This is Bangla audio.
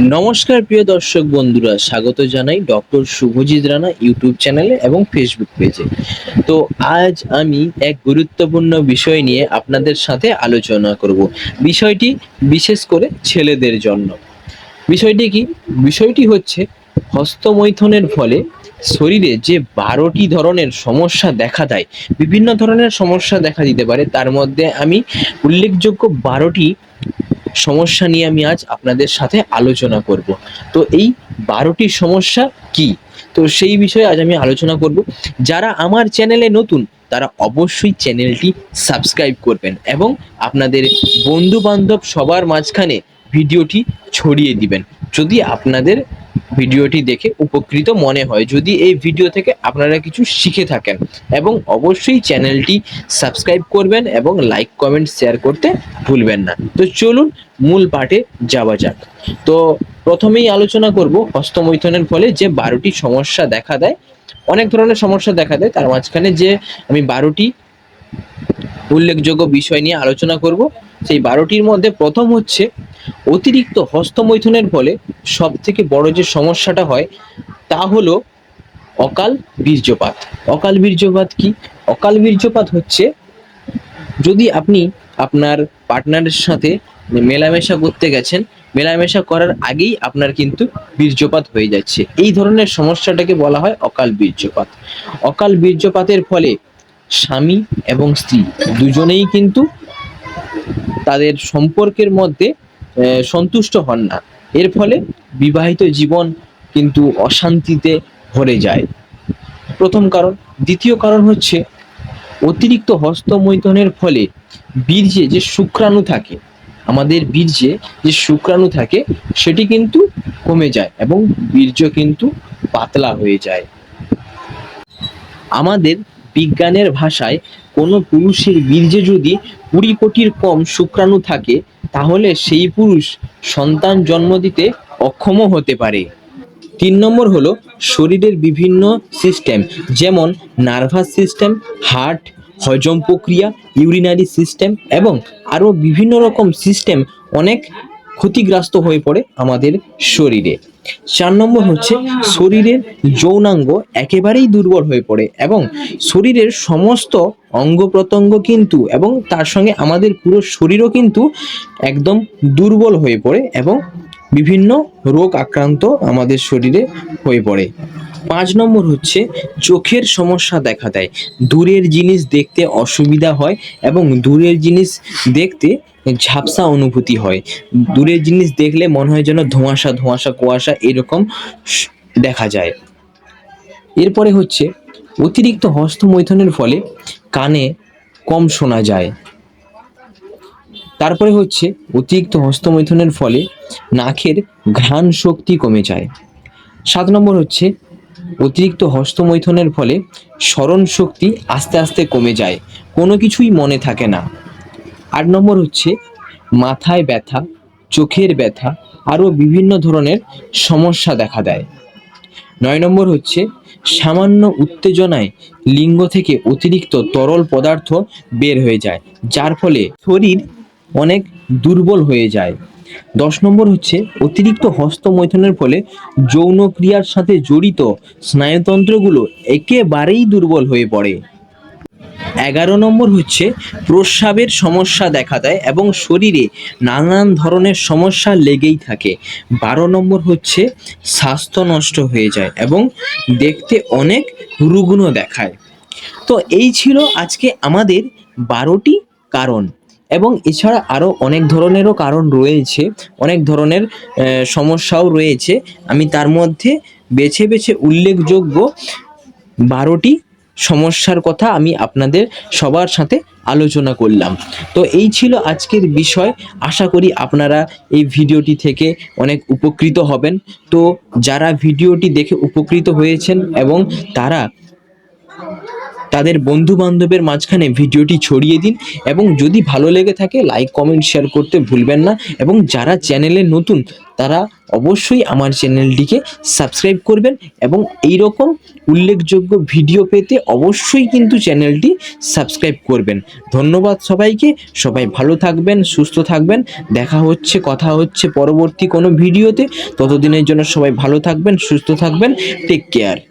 নমস্কার প্রিয় দর্শক বন্ধুরা, স্বাগত জানাই ডক্টর শুভজিৎ রানা ইউটিউব চ্যানেলে এবং ফেসবুক পেজে। তো আজ আমি এক গুরুত্বপূর্ণ বিষয় নিয়ে আপনাদের সাথে আলোচনা করব। বিষয়টি বিশেষ করে ছেলেদের জন্য। বিষয়টি কি? বিষয়টি হচ্ছে হস্তমৈথনের ফলে শরীরে যে বারোটি ধরনের সমস্যা দেখা দেয়, বিভিন্ন ধরনের সমস্যা দেখা দিতে পারে। তার মধ্যে আমি উল্লেখযোগ্য বারোটি সমস্যা নিয়ে আমি আজ আপনাদের সাথে আলোচনা করব। তো এই বারোটি সমস্যা কি? তো সেই বিষয়ে আজ আমি আলোচনা করব। যারা আমার চ্যানেলে নতুন, তারা অবশ্যই চ্যানেলটি সাবস্ক্রাইব করবেন এবং আপনাদের বন্ধু বান্ধব সবার মাঝখানে ভিডিওটি ছড়িয়ে দিবেন। যদি আপনাদের ভিডিওটি দেখে উপকৃত মনে হয়। যদি এই ভিডিও থেকে আপনারা কিছু শিখে থাকেন এবং অবশ্যই চ্যানেলটি সাবস্ক্রাইব করবেন এবং লাইক, কমেন্ট, শেয়ার করতে ভুলবেন না। তো চলুন মূল পাঠে যাওয়া যাক। তো প্রথমেই আলোচনা করব হস্তমৈথুনের ফলে যে বারোটি সমস্যা দেখা দেয়, অনেক ধরনের সমস্যা দেখা দেয়। তার মাঝখানে যে আমি বারোটি উল্লেখযোগ্য বিষয় নিয়ে আলোচনা করব সেই বারোটির মধ্যে প্রথম হচ্ছে অতিরিক্ত হস্তমৈথুনের ফলে সব থেকে বড় যে সমস্যাটা হয়, তা হলো অকাল বীর্যপাত। অকাল বীর্যপাত কি? অকাল বীর্যপাত হচ্ছে যদি আপনি আপনার পার্টনারের সাথে মেলামেশা করতে গেছেন, মেলামেশা করার আগেই আপনার কিন্তু বীর্যপাত হয়ে যাচ্ছে। এই ধরনের সমস্যাটাকে বলা হয় অকাল বীর্যপাত। অকাল বীর্যপাতের ফলে স্বামী এবং স্ত্রী দুজনেই কিন্তু তাদের সম্পর্কের মধ্যে সন্তুষ্ট হন না। এর ফলে বিবাহিত জীবন কিন্তু অশান্তিতে ভরে যায়। প্রথম কারণ। দ্বিতীয় কারণ হচ্ছে, অতিরিক্ত হস্তমৈথুনের ফলে বীর্যে যে শুক্রাণু থাকে, আমাদের বীর্যে যে শুক্রাণু থাকে, সেটি কিন্তু কমে যায় এবং বীর্য কিন্তু পাতলা হয়ে যায়। আমাদের বিজ্ঞানের ভাষায় কোনো পুরুষের বীর্যে যদি কুড়ি কোটির কম শুক্রাণু থাকে, তাহলে সেই পুরুষ সন্তান জন্ম দিতে অক্ষমও হতে পারে। তিন নম্বর হলো শরীরের বিভিন্ন সিস্টেম যেমন নার্ভাস সিস্টেম হার্ট হজম প্রক্রিয়া ইউরিনারি সিস্টেম এবং আরও বিভিন্ন রকম সিস্টেম অনেক ক্ষতিগ্রস্ত হয়ে পড়ে আমাদের শরীরে। চার নম্বর হচ্ছে শরীরের যৌনাঙ্গ একেবারেই দুর্বল হয়ে পড়ে এবং শরীরের সমস্ত অঙ্গ প্রত্যঙ্গ কিন্তু এবং তার সঙ্গে আমাদের পুরো শরীরও কিন্তু একদম দুর্বল হয়ে পড়ে এবং বিভিন্ন রোগ আক্রান্ত আমাদের শরীরে হয়ে পড়ে। পাঁচ নম্বর হচ্ছে চোখের সমস্যা দেখা দেয়। দূরের জিনিস দেখতে অসুবিধা হয় এবং দূরের জিনিস দেখতে ঝাপসা অনুভূতি হয়। দূরের জিনিস দেখলে মনে হয় যেন ধোঁয়াশা ধোঁয়াশা, কুয়াশা এরকম দেখা যায়। এরপরে হচ্ছে অতিরিক্ত হস্তমৈথুনের ফলে কানে কম শোনা যায়। তারপরে হচ্ছে অতিরিক্ত হস্তমৈথুনের ফলে নাকের ঘ্রাণ শক্তি কমে যায়। সাত নম্বর হচ্ছে অতিরিক্ত হস্তমৈথনের ফলে স্মরণ শক্তি আস্তে আস্তে কমে যায়। কোনো কিছুই মনে থাকে না। আট নম্বর হচ্ছে মাথায় ব্যথা, চোখের ব্যথা, আরও বিভিন্ন ধরনের সমস্যা দেখা দেয়। নয় নম্বর হচ্ছে সামান্য উত্তেজনায় লিঙ্গ থেকে অতিরিক্ত তরল পদার্থ বের হয়ে যায়, যার ফলে শরীর অনেক দুর্বল হয়ে যায়। দশ নম্বর হচ্ছে অতিরিক্ত হস্তমৈথুনের ফলে যৌন ক্রিয়ার সাথে জড়িত স্নায়ুতন্ত্রগুলো একেবারেই দুর্বল হয়ে পড়ে। এগারো নম্বর হচ্ছে প্রস্রাবের সমস্যা দেখা দেয় এবং শরীরে নানান ধরনের সমস্যা লেগেই থাকে। বারো নম্বর হচ্ছে স্বাস্থ্য নষ্ট হয়ে যায় এবং দেখতে অনেক রুগ্ন দেখায়। তো এই ছিল আজকে আমাদের বারোটি কারণ। এবং এছাড়া আরও অনেক ধরনেরও কারণ রয়েছে, অনেক ধরনের সমস্যাও রয়েছে। আমি তার মধ্যে বেছে বেছে উল্লেখযোগ্য বারোটি সমস্যার কথা আমি আপনাদের সবার সাথে আলোচনা করলাম। তো এই ছিল আজকের বিষয়। আশা করি আপনারা এই ভিডিওটি থেকে অনেক উপকৃত হবেন। তো যারা ভিডিওটি দেখে উপকৃত হয়েছেন এবং তারা তাদের বন্ধু বান্ধবের মাঝখানে ভিডিওটি ছড়িয়ে দিন এবং যদি ভালো লেগে থাকে লাইক কমেন্ট শেয়ার করতে ভুলবেন না এবং যারা চ্যানেলে নতুন, তারা অবশ্যই আমার চ্যানেলটিকে সাবস্ক্রাইব করবেন এবং এই রকম উল্লেখযোগ্য ভিডিও পেতে অবশ্যই কিন্তু চ্যানেলটি সাবস্ক্রাইব করবেন। ধন্যবাদ সবাইকে, সবাই ভালো থাকবেন, সুস্থ থাকবেন, দেখা হচ্ছে, কথা হচ্ছে পরবর্তী কোনো ভিডিওতে, ততদিনের জন্য সবাই ভালো থাকবেন, সুস্থ থাকবেন টেক কেয়ার